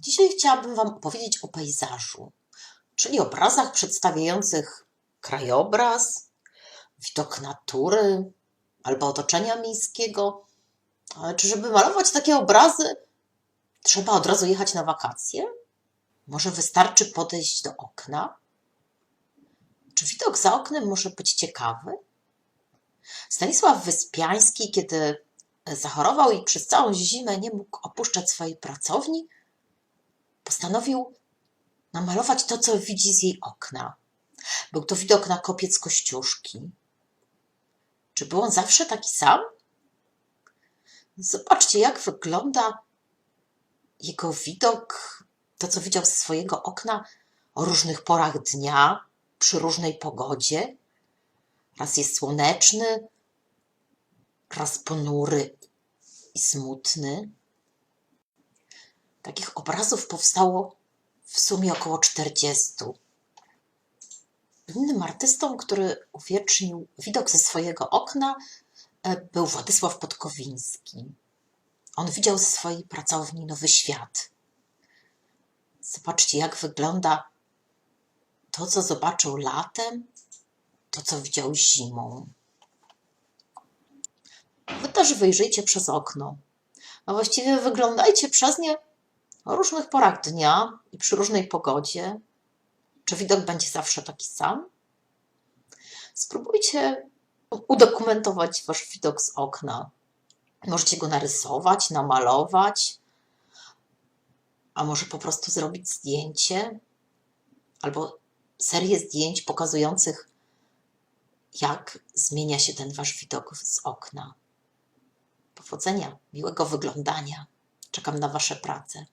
Dzisiaj chciałabym Wam opowiedzieć o pejzażu, czyli obrazach przedstawiających krajobraz, widok natury albo otoczenia miejskiego. Ale czy żeby malować takie obrazy, trzeba od razu jechać na wakacje? Może wystarczy podejść do okna? Czy widok za oknem może być ciekawy? Stanisław Wyspiański, kiedy zachorował i przez całą zimę nie mógł opuszczać swojej pracowni, postanowił namalować to, co widzi z jej okna. Był to widok na kopiec Kościuszki. Czy był on zawsze taki sam? Zobaczcie, jak wygląda jego widok, to co widział z swojego okna o różnych porach dnia, przy różnej pogodzie. Raz jest słoneczny, raz ponury i smutny. Takich obrazów powstało w sumie około 40. Innym artystą, który uwiecznił widok ze swojego okna, e, był Władysław Podkowiński. On widział ze swojej pracowni nowy świat. Zobaczcie, jak wygląda to, co zobaczył latem, to, co widział zimą. Wy też wyjrzyjcie przez okno, a właściwie wyglądajcie przez nie o różnych porach dnia i przy różnej pogodzie. Czy widok będzie zawsze taki sam? Spróbujcie udokumentować wasz widok z okna. Możecie go narysować, namalować, a może po prostu zrobić zdjęcie albo serię zdjęć pokazujących, jak zmienia się ten wasz widok z okna. Powodzenia, miłego wyglądania. Czekam na wasze prace.